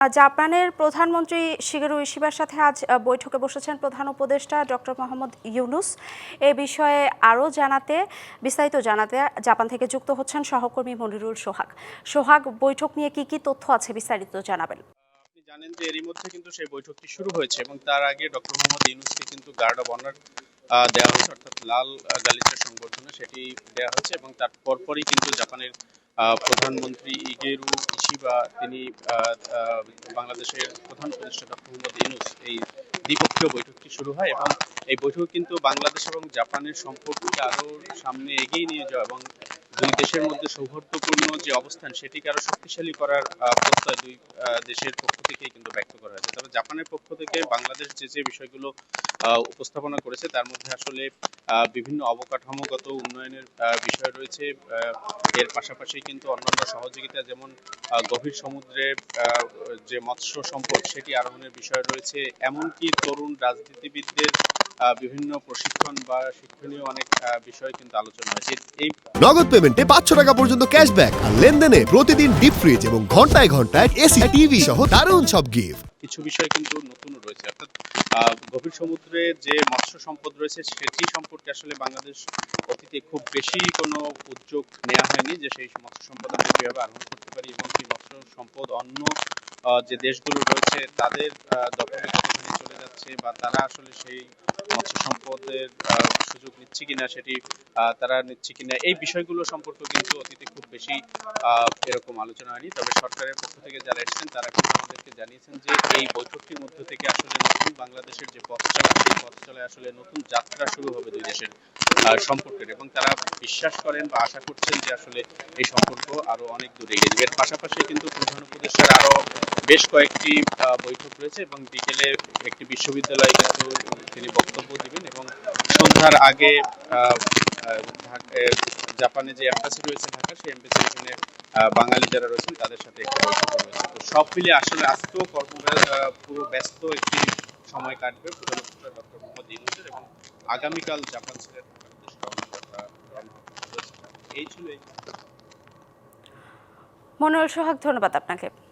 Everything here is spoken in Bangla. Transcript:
জাপানের প্রধানমন্ত্রী শিগেরু ইশিবার সাথে আজ বৈঠকে বসেছেন প্রধান উপদেষ্টা ডক্টর মোহাম্মদ ইউনুস। এ বিষয়ে আরও জানাতে বিস্তারিত জানাতে জাপান থেকে যুক্ত হচ্ছেন সহকর্মী মনিরুল সোহাগ। সোহাগ বৈঠক নিয়ে কি কি তথ্য আছে বিস্তারিত জানাবেন। আপনি জানেন যে এরই মধ্যে কিন্তু সেই বৈঠকটি শুরু হয়েছে এবং তার আগে ডক্টর মোহাম্মদ ইউনুসকে কিন্তু গার্ড অব অনার দেওয়া হয়েছে অর্থাৎ লাল আহ, গালিচার সংবর্ধনা সেটি দেওয়া হয়েছে এবং তার পরপরই কিন্তু জাপানের প্রধানমন্ত্রী ইগেরু ইশিবা তিনি আহ, আহ, বাংলাদেশের প্রধান উপদেষ্টা ডক্টর মোহাম্মদ ইউনুস এই দ্বিপক্ষীয় বৈঠকটি শুরু হয় এবং এই বৈঠক কিন্তু বাংলাদেশ এবং জাপানের সম্পর্ককে আরও সামনে এগিয়ে নিয়ে যাওয়া এবং দুই দেশের মধ্যে সৌহার্দ্যপূর্ণ যে অবস্থান সেটিকে আরও শক্তিশালী করার প্রত্যয় দুই দেশের পক্ষ থেকেই কিন্তু ব্যক্ত করা হয়েছে। তবে জাপানের পক্ষ থেকে বাংলাদেশ যে যে বিষয়গুলো উপস্থাপনা করেছে। তার মধ্যে আসলে বিভিন্ন অবকাঠামোগত উন্নয়নের বিষয় রয়েছে। এর পাশাপাশি কিন্তু অন্যান্য সহযোগিতা যেমন গভীর সমুদ্রে যে মৎস্য সম্পদ, সেটি আরোহণের বিষয় রয়েছে। এমনকি তরুণ রাজনীতিবিদদের বিভিন্ন প্রশিক্ষণ বা শিক্ষণীয় অনেক বিষয় কিন্তু আলোচনা হয়েছে। এই নগদ পেমেন্টে পাঁচশো টাকা পর্যন্ত ক্যাশব্যাক আর লেনদেনে প্রতিদিন ডিপ ফ্রিজ এবং ঘন্টায় ঘন্টায় এসি, টিভি সহ দারুণ সব গিফট কিছু বিষয় কিন্তু নতুন রয়েছে। অর্থাৎ গভীর সমুদ্রে যে মৎস্য সম্পদ রয়েছে, সেটি সম্পর্কে আসলে বাংলাদেশ অতীতে খুব বেশি কোনো উদ্যোগ নেওয়া হয়নি যে সেই মৎস্য সম্পদ আমরা কীভাবে আহরণ করতে পারি এবং সেই মৎস্য সম্পদ অন্য যে দেশগুলো রয়েছে, তাদের দখলে যাচ্ছে বা তারা আসলে সেই মৎস্য সম্পদের সুযোগ নিচ্ছে কিনা সেটি তারা নিচ্ছে কিনা, এই বিষয়গুলো সম্পর্কে কিন্তু অতীতে খুব বেশি এরকম আলোচনা হয়নি। তবে সরকারের পক্ষ থেকে যারা এসেছেন, তারা কিন্তু আমাদেরকে জানিয়েছেন যে এই বৈঠকটির মধ্য থেকে আসলে নতুন বাংলাদেশের যে পথ চলায় আসলে নতুন যাত্রা শুরু হবে দুই দেশের সম্পর্কের। এবং তারা বিশ্বাস করেন বা আশা করছেন যে আসলে এই সম্পর্ক আরও অনেক দূরে এগিয়ে যাবে। এর পাশাপাশি কিন্তু প্রধান উপদেষ্টার আরও বেশ কয়েকটি বৈঠক রয়েছে এবং বিকেলে একটি বিশ্ববিদ্যালয়ে কিন্তু তিনি বক্তব্য দিবেন এবং সন্ধ্যার আগে জাপানে যে এম্বাসি রয়েছে ঢাকা সেই এম্বাসি এখানে বাঙালি যারা রয়েছেন তাদের সাথে একটি বৈঠক রয়েছে। তো সব মিলিয়ে আসলে আজকেও কর্ম পুরো ব্যস্ত একটি সময় কাটবে প্রধানমন্ত্রী ডক্টর এবং আগামীকাল জাপান ছেড়ে রয়েছে। এই ছিল মনিরুল সোহাগ, ধন্যবাদ আপনাকে